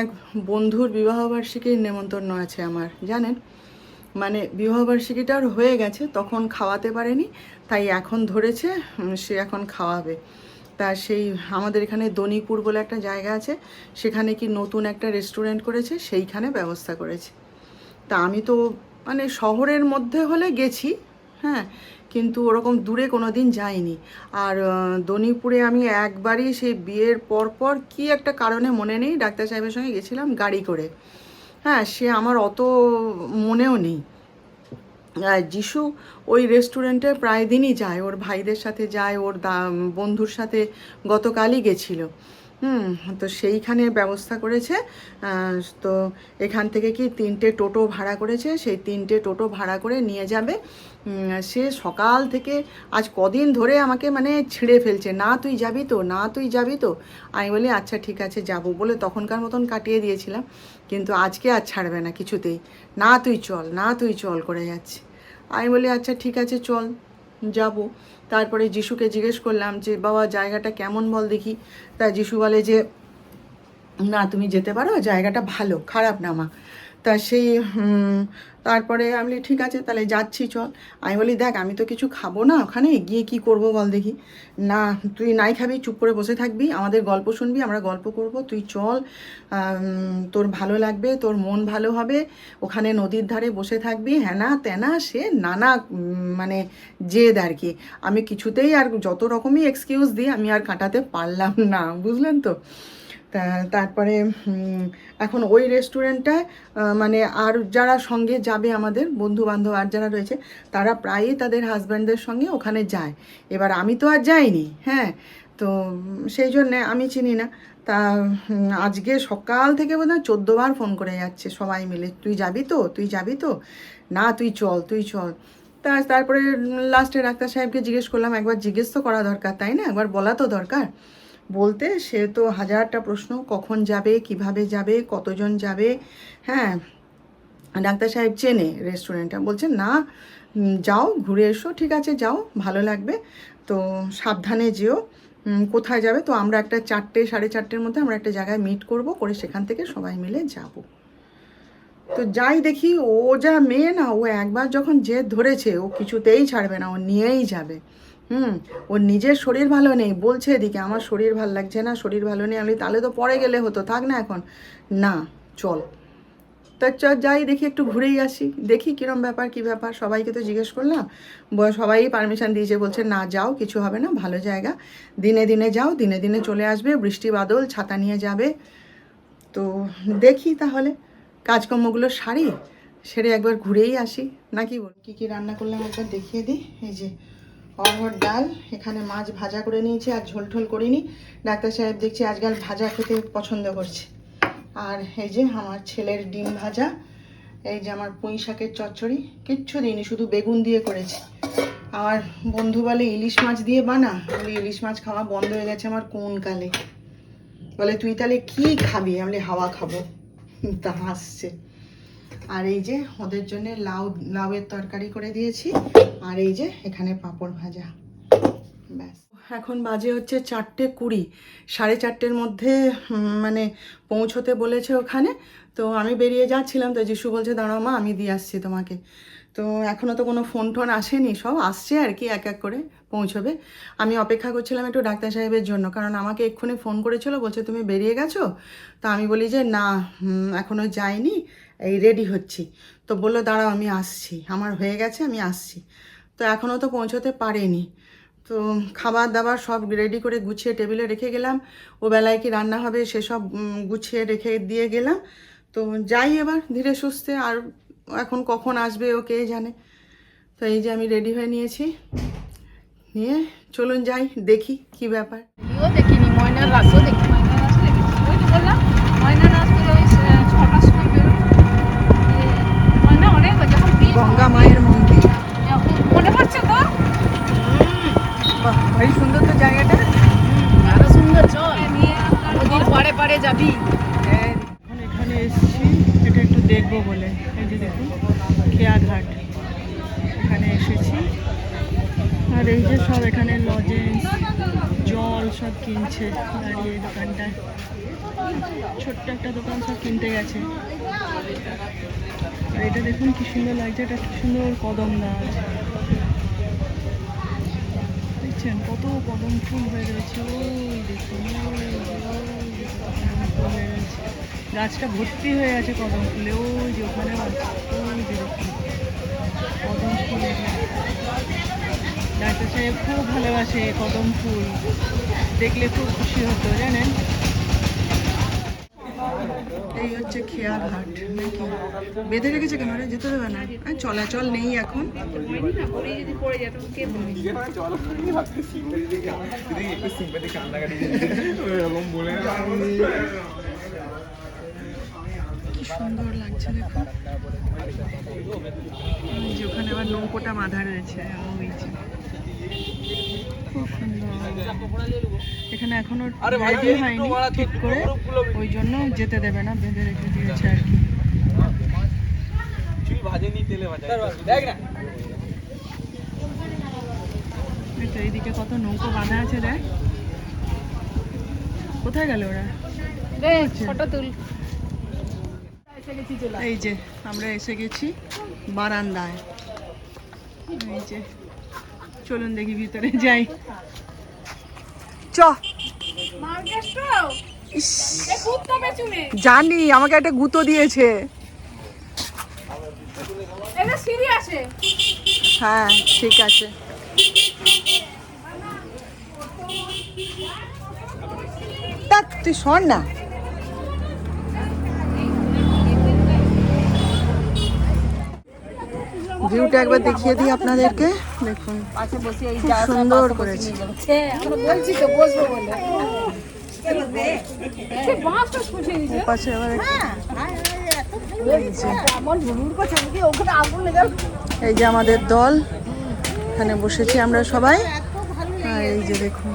এক বন্ধুর বিবাহবার্ষিকীর নেমন্তন্ন আছে আমার, জানেন? মানে বিবাহবার্ষিকীটা ওর হয়ে গেছে, তখন খাওয়াতে পারেনি, তাই এখন ধরেছে সে এখন খাওয়াবে। তা সেই আমাদের এখানে দনিপুর বলে একটা জায়গা আছে, সেখানে কি নতুন একটা রেস্টুরেন্ট করেছে, সেইখানে ব্যবস্থা করেছে। তা আমি তো মানে শহরের মধ্যে হলে গেছি হ্যাঁ কিন্তু ওরকম দূরে কোনো দিন যাইনি। আর দনিপুরে আমি একবারই সেই বিয়ের পর পর কি একটা কারণে মনে নেই, ডাক্তার সাহেবের সঙ্গে গেছিলাম গাড়ি করে। হ্যাঁ সে আমার অত মনেও নেই। যিশু ওই রেস্টুরেন্টে প্রায় দিনই যায়, ওর ভাইদের সাথে যায়, ওর বন্ধুর সাথে গতকালই গেছিল। হুম, তো সেইখানে ব্যবস্থা করেছে। তো এখান থেকে কি তিনটে টোটো ভাড়া করেছে? সেই তিনটে টোটো ভাড়া করে নিয়ে যাবে। সে সকাল থেকে আজ কদিন ধরে আমাকে মানে ছিঁড়ে ফেলছে। না তুই যাবি তো, না তুই যাবি তো? আমি বলি আচ্ছা ঠিক আছে, যাব বলে তখনকার মতন কাটিয়ে দিয়েছিলাম। কিন্তু আজকে আর ছাড়বে না কিছুতেই। না তুই চল, না তুই চল করে যাচ্ছে। আমি বলি আচ্ছা ঠিক আছে, চল। যাব। তারপরে যিশুকে জিজ্ঞেস করলাম যে, বাবা, জায়গাটা কেমন বল দেখি? তা যিশু বলে যে, না, তুমি যেতে পারো, জায়গাটা ভালো, খারাপ না মা। তা সেই তারপরে আমি বলি, ঠিক আছে তাহলে যাচ্ছি চল। আমি বলি দেখ আমি তো কিছু খাব না ওখানে গিয়ে কি করব বল দেখি। না তুই নাই খাবি চুপ করে বসে থাকবি আমাদের গল্প শুনবি আমরা গল্প করব তুই চল। তোর ভালো লাগবে তোর মন ভালো হবে ওখানে নদীর ধারে বসে থাকবি হ্যানা তেনা সে নানা মানে জেদ আর কি। আমি কিছুতেই আর যত রকমই এক্সকিউজ দিই আমি আর কাটাতে পারলাম না বুঝলেন তো? তা তারপরে এখন ওই রেস্টুরেন্টটায় আহ, মানে আর যারা সঙ্গে যাবে আমাদের বন্ধু বান্ধব আর যারা রয়েছে তারা প্রায়ই তাদের হাজব্যান্ডদের সঙ্গে ওখানে যায়। এবার আমি তো আর যাইনি হ্যাঁ? তো সেই জন্যে আমি চিনি না। তা আজকে সকাল থেকে বোধ হয় চোদ্দোবার ফোন করে যাচ্ছে সবাই মিলে। তুই যাবি তো? তুই যাবি তো? না তুই চল তুই চল। তা তারপরে লাস্টে ডাক্তার সাহেবকে জিজ্ঞেস করলাম একবার জিজ্ঞেস তো করা দরকার তাই না? একবার বলা তো দরকার। বলতে সে তো হাজারটা প্রশ্ন, কখন যাবে, কীভাবে যাবে, কতজন যাবে হ্যাঁ ডাক্তার সাহেব চেনে রেস্টুরেন্টটা বলছে, না যাও, ঘুরে এসো, ঠিক আছে, যাও, ভালো লাগবে। তো সাবধানে যেও কোথায় যাবে? তো আমরা একটা চারটে, সাড়ে চারটের মধ্যে আমরা একটা জায়গায় মিট করব, করে সেখান থেকে সবাই মিলে যাব। তো যাই দেখি, ও যা মেয়ে না, ও একবার যখন জেদ ধরেছে, ও কিছুতেই ছাড়বে না, ও নিয়েই যাবে। হুম, ওর নিজের শরীর ভালো নেই, বলছে এদিকে, আমার শরীর ভালো লাগছে না, শরীর ভালো নেই। আমি তাহলে তো পরে গেলে হতো, থাক না এখন। না, চল। তা চ, যাই, দেখি একটু ঘুরেই আসি, দেখি কিরম ব্যাপার, কি ব্যাপার? সবাইকে তো জিজ্ঞেস করলাম সবাই পারমিশন দিয়েছে, বলছে, না, যাও, কিছু হবে না, ভালো জায়গা। দিনে দিনে যাও, দিনে দিনে চলে আসবে, বৃষ্টি বাদল, ছাতা নিয়ে যাবে। তো দেখি তাহলে, কাজকর্মগুলো সারি, সেরে একবার ঘুরেই আসি। নাকি বল, কী কী রান্না করলাম একবার দেখিয়ে দিই এই যে অরহর ডাল, এখানে মাছ ভাজা করে নিয়েছি আর ঝোল ঠোল করিনি। ডাক্তার সাহেব দেখছি আজকাল ভাজা খেতে পছন্দ করছে। আর এই যে আমার ছেলের ডিম ভাজা, এই যে আমার পুঁই শাকের চচ্চড়ি, কিচ্ছু দিইনি, শুধু বেগুন দিয়ে করেছি। আমার বন্ধু বলে, ইলিশ মাছ দিয়ে বানা? বলি, ইলিশ মাছ খাওয়া বন্ধ হয়ে গেছে আমার কোন কালে? বলে, তুই তাহলে কি খাবি? আমি হাওয়া খাব। তা হাসছে। আর এই যে ওদের জন্য লাউ, লাউয়ের তরকারি করে দিয়েছি। আর এই যে এখানে পাঁপড় ভাজা। ব্যাস। এখন বাজে হচ্ছে চারটে কুড়ি। সাড়ে চারটের মধ্যে মানে পৌঁছতে বলেছে ওখানে। তো আমি বেরিয়ে যাচ্ছিলাম, তো যিশু বলছে, দাঁড়াও মা, আমি দিয়ে আসছি তোমাকে। তো এখনও তো কোনো ফোন টোন আসেনি, সব আসছে আর কি, এক এক করে পৌঁছবে। আমি অপেক্ষা করছিলাম একটু ডাক্তার সাহেবের জন্য, কারণ আমাকে এক্ষুনি ফোন করেছিল, বলছে তুমি বেরিয়ে গেছো? তো আমি বলি যে না এখনও যাইনি, এই রেডি হচ্ছি। তো বলল, দাঁড়াও, আমি আসছি, আমার হয়ে গেছে, আমি আসছি। তো এখনও তো পৌঁছতে পারেনি। তো খাবার দাবার সব রেডি করে গুছিয়ে টেবিলে রেখে গেলাম। ও বেলায় কি রান্না হবে সেসব গুছিয়ে রেখে দিয়ে গেলাম। তো যাই এবার, ধীরে সুস্থে আর এখন কখন আসবে ও কে জানে। তো এই যে আমি রেডি হয়ে নিয়েছি। নিয়ে চলুন যাই দেখি কি ব্যাপার। দেখিনি ময়নার রাসও দেখি। গঙ্গা মায়ের মন্দির। মনে পড়ছে তো? বাহ ভারী সুন্দর তো জায়গাটা। আরও সুন্দর চল নদীর পাড়ে পাড়ে যাবি। হ্যাঁ, এখন এখানে এসেছি এটা একটু দেখব বলে এই যে দেখুন খেয়াঘাট এখানে এসেছি আর এই যে সব এখানে লজেন্স জল সব কিনছে দাঁড়িয়ে এই দোকানটায় ছোট্ট একটা দোকান সব কিনতে গেছে। আর এটা দেখুন কি সুন্দর লাগছে, এটা কি সুন্দর কদম গাছ। দেখছেন কত কদম ফুল হয়ে রয়েছে। ওই দেখুন। গাছটা ভর্তি হয়ে আছে কদম ফুলে। ওই যে ওখানে কদম ফুল। ডাক্তার সাহেব খুব ভালোবাসে কদম ফুল। দেখলে খুব খুশি হতো, জানেন? এই হচ্ছে খেয়ার হাট, নাকি? বেঁধে রেখেছে কেন রে? যেতে দেবে না। চলাচল নেই এখন। কে সুন্দর লাগছে দেখো। ওখানে আবার নৌকোটা বাঁধা রয়েছে ওই খুব সুন্দর। এখানে এখনও রেডি হয়নি ঠিক করে ওই জন্য যেতে দেবে না বেঁধে রেখে দিয়েছে আর কি। এই তো এইদিকে কত নৌকো বাঁধা আছে দেখ। কোথায় গেল ওরা? ফটো তুল। এই যে আমরা এসে গেছি বারান্দায়। এই যে চলুন দেখি ভিতরে যাই। চ। ইস, জানি আমাকে একটা গুঁতো দিয়েছে। হ্যাঁ ঠিক আছে। তা তুই শোন না। ভিউটা একবার দেখিয়ে দিই আপনাদেরকে। দেখুন, খুব সুন্দর করেছে। এই যে আমাদের দল, এখানে বসেছি আমরা সবাই। এই যে দেখুন,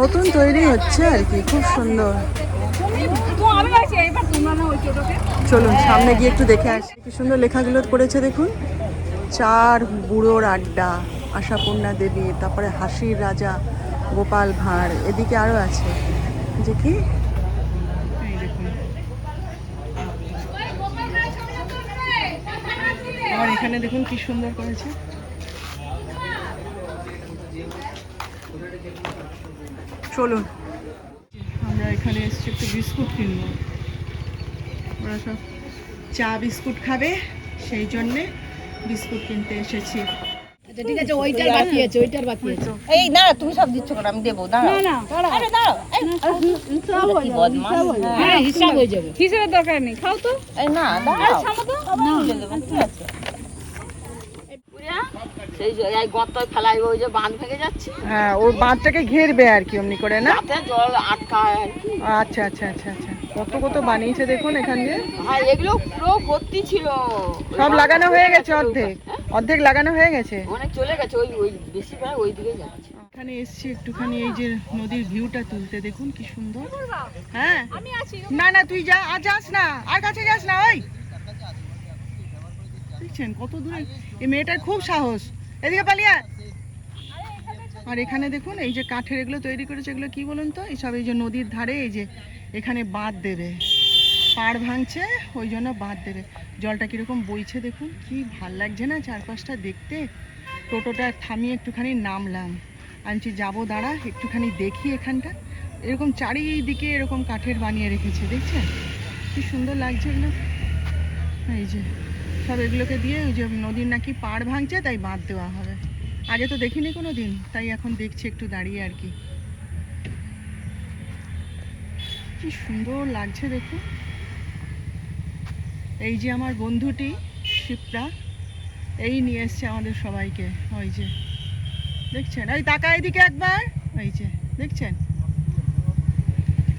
নতুন তৈরি হচ্ছে আর কি, খুব সুন্দর। চলুন সামনে গিয়ে একটু দেখে আসি। কি সুন্দর লেখাগুলো করেছে দেখুন। চার বুড়োর আড্ডা আশাপূর্ণা দেবী তারপরে হাসির রাজা গোপাল ভাঁড় এদিকে আরও আছে। যে কি? আর এখানে দেখুন কি সুন্দর করেছে। চলুন আমরা এখানে এসেছি একটু বিস্কুট কিনবো। ওরা সব চা বিস্কুট খাবে সেই জন্যে বিস্কুট কিনতে এসেছি। আচ্ছা ঠিক আছে ওইটার বাকি আছে ওইটার বাকি আছে। এই না তুমি সব দিচ্ছ কেন? আমি দেবো না না আরে বদমাশ? হ্যাঁ হিসাব হয়ে যাবে। হিসাবের দরকার নেই খাও তো। এই না ঠিক আছে। সেই এই গর্তয় ফেলাই ওই যে বাঁধ ভেঙে যাচ্ছে। হ্যাঁ বাঁধটাকে ঘেরবে আর কি অমনি করে না? যাতে জল আটকায় আর কি। আচ্ছা আচ্ছা আচ্ছা আচ্ছা। কত কত বানিয়েছে দেখুন এখান দিয়ে। হ্যাঁ এগুলো পুরো ভর্তি ছিল। সব লাগানো হয়ে গেছে অর্ধেক। অর্ধেক লাগানো হয়ে গেছে? মানে চলে গেছে ওই ওই বেশি প্রায় ওই দিকে যাচ্ছে। এখানে এসছি একটুখানি এই যে নদীর ভিউটা তুলতে দেখুন কি সুন্দর। হ্যাঁ? না না তুই যা আর যাস না আর কাছে যাস না ওই। দেখছেন কত দূরে? এই মেয়েটার খুব সাহস। এদিকে পালিয়ে আর এখানে দেখুন এই যে কাঠের এগুলো তৈরি করেছে এগুলো কি বলুন তো? এইসব এই যে নদীর ধারে এই যে এখানে বাঁধ দেবে। পাড় ভাঙছে ওই জন্য বাঁধ দেবে। জলটা কীরকম বইছে দেখুন কি ভালো লাগছে না চারপাশটা দেখতে। টোটোটা থামিয়ে একটুখানি নামলাম। আনছি যাব দাঁড়া একটুখানি দেখি এখানটা। এরকম চারিদিকে এরকম কাঠের বানিয়ে রেখেছে দেখছেন? কি সুন্দর লাগছে এগুলো। এই যে সব এগুলোকে দিয়ে ওই যে নদীর নাকি পাড় ভাঙছে, তাই বাঁধ দেওয়া হবে। আগে তো দেখিনি কোনো দিন তাই এখন দেখছি একটু দাঁড়িয়ে আর কি। সুন্দর লাগছে দেখুন। এই যে আমার বন্ধুটি, শিপ্রা, এই নিয়ে এসছে আমাদের সবাইকে, ওই যে। দেখছেন? ওই তাকা এদিকে একবার, ওই যে, দেখছেন?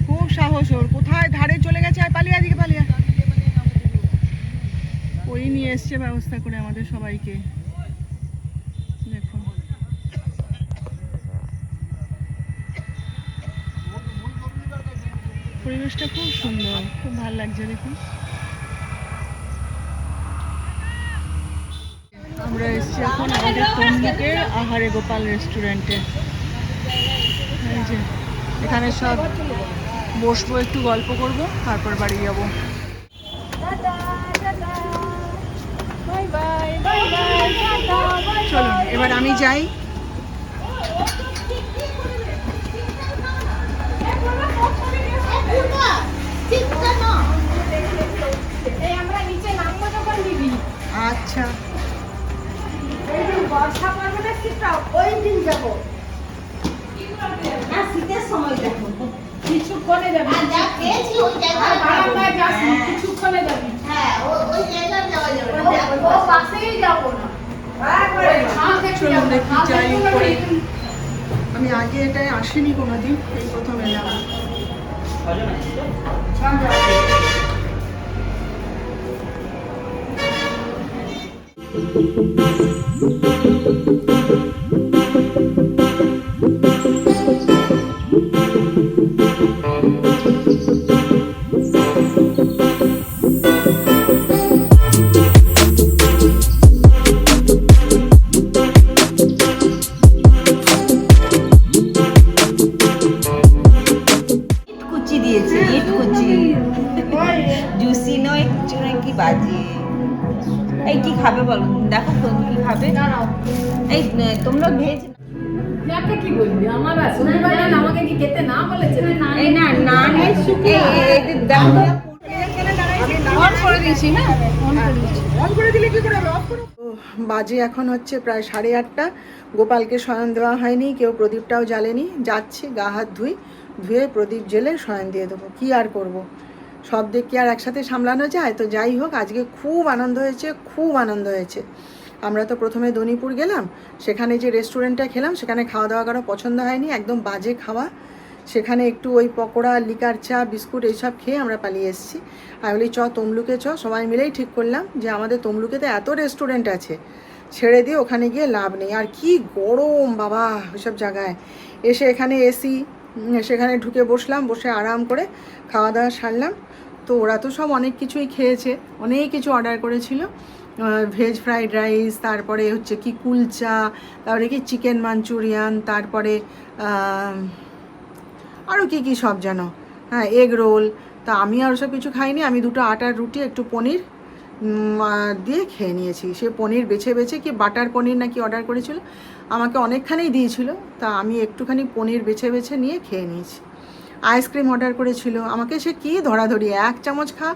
খুব সাহস ওর, কোথায় ধারে চলে গেছে আর পালিয়ে, এদিকে পালিয়ে। ওই নিয়ে এসছে ব্যবস্থা করে আমাদের সবাইকে। পরিবেশটা খুব সুন্দর, খুব ভালো লাগছে দেখুন আমরা এসেছি এখন আমাদের তমলুকের আহারে গোপাল রেস্টুরেন্টে। এখানে সব বসবো, একটু গল্প করব, তারপর বাড়ি যাব। চলুন এবার আমি যাই। আচ্ছা। বর্ষা পড়বে না শীতটা ওই দিন যাব। শীতের সময় যাব। কিছুক্ষণে যাবি। আর যা খেয়েছি ওই জায়গায় বারান্দায় যাস হ্যাঁ। কিছুক্ষণে যাবি। হ্যাঁ ওই জায়গায় যাওয়া যাবে না। ও- পাশেই যাব না। আমি আগে এটাই আসিনি কোনোদিন এই প্রথম এলাম। বলো দেখো তো কি খাবে এই তোমরা ভেজ কি বলবি? আমার আমাকে কি খেতে না বলেছে? এই না না এই এই যে অন করে দিয়েছি অন করে দিয়েছি। অন করে দিলে কি করে অফ করো। বাজে এখন হচ্ছে প্রায় সাড়ে আটটা। গোপালকে শয়ন দেওয়া হয়নি কেউ প্রদীপটাও জ্বালেনি। যাচ্ছি গা হাত ধুই ধুয়ে প্রদীপ জেলে শয়ন দিয়ে দেবো। কি আর করব। সব দিক কি আর একসাথে সামলানো যায়? তো যাই হোক, আজকে খুব আনন্দ হয়েছে, খুব আনন্দ হয়েছে। আমরা তো প্রথমে দনিপুর গেলাম, সেখানে যে রেস্টুরেন্টটা খেলাম, সেখানে খাওয়া দাওয়া কারও পছন্দ হয়নি, একদম বাজে খাওয়া। সেখানে একটু ওই পকোড়া, লিকার চা, বিস্কুট এইসব খেয়ে আমরা পালিয়ে এসেছি। আমি বলি, চ, তমলুকে চ। সবাই মিলেই ঠিক করলাম যে আমাদের তমলুকেতে এত রেস্টুরেন্ট আছে, ছেড়ে দিয়ে ওখানে গিয়ে লাভ নেই। আর কি গরম, বাবা, ওইসব জায়গায়। এসে এখানে এসি সেখানে ঢুকে বসলাম, বসে আরাম করে খাওয়া দাওয়া সারলাম। তো ওরা তো সব অনেক কিছুই খেয়েছে, অনেক কিছু অর্ডার করেছিল। ভেজ ফ্রাইড রাইস তারপরে হচ্ছে কি কুলচা, তারপরে কি চিকেন মাঞ্চুরিয়ান তারপরে আরও কী কী সব যেন। হ্যাঁ এগ রোল তা আমি আর সব কিছু খাইনি, আমি দুটো আটার রুটি, একটু পনির দিয়ে খেয়ে নিয়েছি। সে পনির বেছে বেছে কি বাটার পনির নাকি অর্ডার করেছিল, আমাকে অনেকখানেই দিয়েছিল, তা আমি একটুখানি পনির বেছে বেছে নিয়ে খেয়ে নিয়েছি। আইসক্রিম অর্ডার করেছিল। আমাকে সে কী ধরাধরি, এক চামচ খা,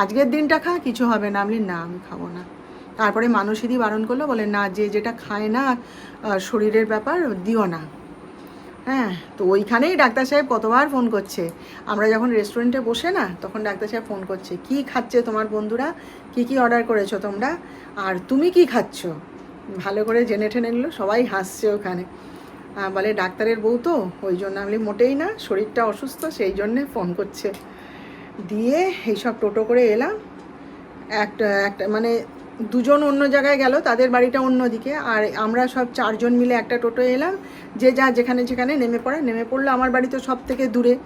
আজকের দিনটা খা, কিছু হবে না। আমি না, আমি খাব না। তারপরে মানুষেরই বারণ করল, বলে, না, যে যেটা খায় না শরীরের ব্যাপার, দিও না। হ্যাঁ তো ওইখানেই ডাক্তার সাহেব কতবার ফোন করছে। আমরা যখন রেস্টুরেন্টে বসে না, তখন ডাক্তার সাহেব ফোন করছে, কি খাচ্ছে তোমার বন্ধুরা? কি কি অর্ডার করেছ তোমরা? আর তুমি কি খাচ্ছ? ভালো করে জেনে ঠেনে নিল, সবাই হাসছে ওখানে। বলে ডাক্তারের বউ তো, ওই জন্য আমি মোটেই না, শরীরটা অসুস্থ, সেই জন্যে ফোন করছে। দিয়ে এইসব টোটো করে এলাম। একটা একটা মানে দুজন অন্য জায়গায় গেল, তাদের বাড়িটা অন্যদিকে। আর আমরা সব চারজন মিলে একটা টোটো এলাম। যে যা যেখানে যেখানে নেমে পড়ে, নেমে পড়ল আমার বাড়ি তো সব থেকে দূরে।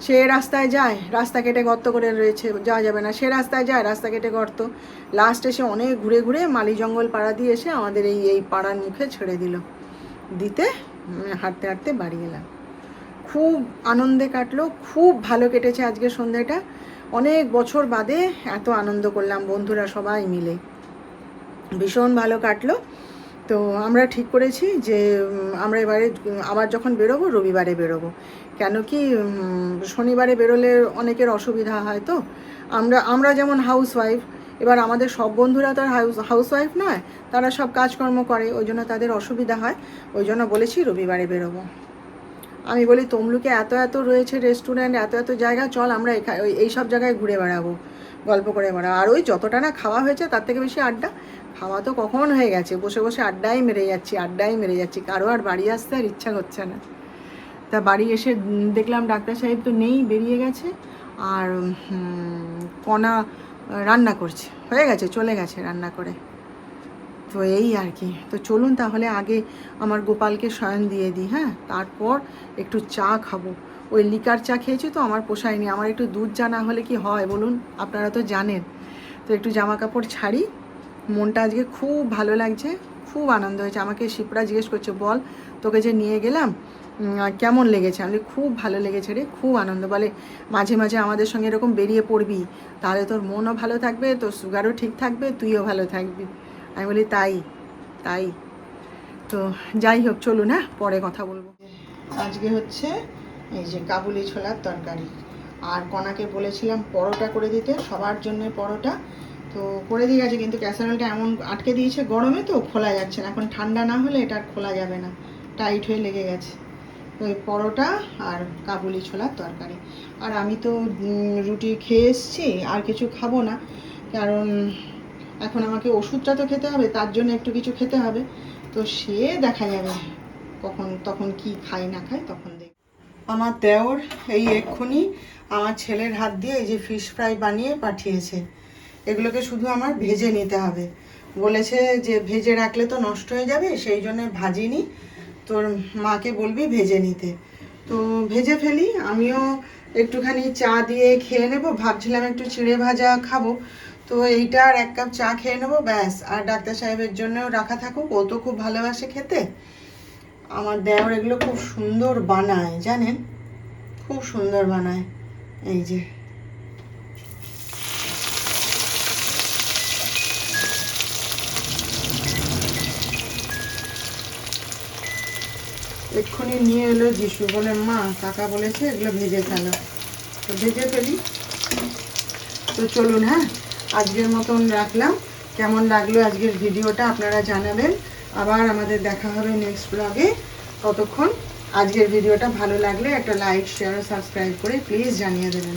সে রাস্তায় যায়, রাস্তা কেটে গর্ত করে রয়েছে, যাওয়া যাবে না। সে রাস্তায় যায়, রাস্তা কেটে গর্ত। লাস্ট এসে অনেক ঘুরে ঘুরে মালি জঙ্গল পাড়া দিয়ে এসে আমাদের এই এই পাড়ার মুখে ছেড়ে দিল। দিতে হাঁটতে হাঁটতে বাড়ি এলাম। খুব আনন্দে কাটলো, খুব ভালো কেটেছে আজকে সন্ধ্যাটা। অনেক বছর বাদে এত আনন্দ করলাম, বন্ধুরা সবাই মিলে। ভীষণ ভালো কাটলো। তো আমরা ঠিক করেছি যে আমরা এবারে, আবার যখন বেরোবো, রবিবারে বেরোবো। কেন কি শনিবারে বেরোলে অনেকের অসুবিধা হয় তো। আমরা আমরা যেমন হাউস ওয়াইফ এবার আমাদের সব বন্ধুরা তো আর হাউস ওয়াইফ নয়, তারা সব কাজকর্ম করে, ওই জন্য তাদের অসুবিধা হয়। ওই জন্য বলেছি রবিবারে বেরোবো। আমি বলি, তমলুকে এত এত রয়েছে রেস্টুরেন্ট এত এত জায়গা, চল আমরা এখানে এই সব জায়গায় ঘুরে বেড়াবো, গল্প করে বেড়াবো। আর ওই যতটা না খাওয়া হয়েছে, তার থেকে বেশি আড্ডা। খাওয়া তো কখন হয়ে গেছে, বসে বসে আড্ডাই মেরে যাচ্ছি, আড্ডাই মেরে যাচ্ছি। কারও আর বাড়ি আসতে আর ইচ্ছা হচ্ছে না। তা বাড়ি এসে দেখলাম ডাক্তার সাহেব তো নেই, বেরিয়ে গেছে। আর কণা রান্না করছে। হয়ে গেছে, চলে গেছে রান্না করে। তো এই আর কি। তো চলুন তাহলে আগে আমার গোপালকে শয়ন দিয়ে দিই হ্যাঁ? তারপর একটু চা খাব। ওই লিকার চা খেয়েছি তো, আমার পোষায়নি। আমার একটু দুধ চা না হলে কি হয় বলুন? আপনারা তো জানেন। তো একটু জামা কাপড় ছাড়ি। মনটা আজকে খুব ভালো লাগছে, খুব আনন্দ হয়েছে। আমাকে শিপরা জিজ্ঞেস করছে, বল, তোকে যে নিয়ে গেলাম কেমন লেগেছে? আমি খুব ভালো লেগেছে রে, খুব আনন্দ। বলে মাঝে মাঝে আমাদের সঙ্গে এরকম বেরিয়ে পড়বি, তাহলে তোর মনও ভালো থাকবে, তোর সুগারও ঠিক থাকবে, তুইও ভালো থাকবি। আমি বলি, তাই তাই। তো যাই হোক, চলুন হ্যাঁ পরে কথা বলব। আজকে হচ্ছে এই যে কাবুলি ছোলার তরকারি। আর কনাকে বলেছিলাম পরোটা করে দিতে, সবার জন্য পরোটা। তো করে দিয়ে গেছে, কিন্তু ক্যাসারোলটা এমন আটকে দিয়েছে গরমে তো, খোলা যাচ্ছে না। এখন ঠান্ডা না হলে এটা খোলা যাবে না, টাইট হয়ে লেগে গেছে। এই পরোটা আর কাবুলি ছোলার তরকারি। আর আমি তো রুটি খেয়ে এসছি, আর কিছু খাব না। কারণ এখন আমাকে ওষুধটা তো খেতে হবে, তার জন্য একটু কিছু খেতে হবে। তো সে দেখা যাবে কখন, তখন কি খাই, না খাই, তখন দেখ। আমার দেওর এই এক্ষুনি আমার ছেলের হাত দিয়ে এই যে ফিশ ফ্রাই বানিয়ে পাঠিয়েছে। এগুলোকে শুধু আমার ভেজে নিতে হবে। বলেছে যে ভেজে রাখলে তো নষ্ট হয়ে যাবে, সেই জন্য ভাজিনি। তোর মাকে বলবি ভেজে নিতে। তো ভেজে ফেলি, আমিও একটুখানি চা দিয়ে খেয়ে নেব, ভাবছিলাম একটু চিড়ে ভাজা খাব। তো এইটা আর এক কাপ চা খেয়ে নেব, ব্যাস। আর ডাক্তার সাহেবের জন্যও রাখা থাকুক, ও তো খুব ভালোবাসে খেতে। আমার দেওর এগুলো খুব সুন্দর বানায়, জানেন? খুব সুন্দর বানায়, এই যে। এক্ষুনি নিয়ে এলো যিশু বলে, মা, কাকা বলেছে এগুলো ভেজে ফেলো। তো ভেজে ফেলি। তো চলুন হ্যাঁ আজকের মতন রাখলাম। কেমন লাগল আজকের ভিডিওটা আপনারা জানাবেন। আবার আমাদের দেখা হবে নেক্সট ব্লগে ততক্ষণ আজকের ভিডিওটা ভালো লাগলে একটা লাইক শেয়ার সাবস্ক্রাইব করে প্লিজ জানিয়ে দেবেন।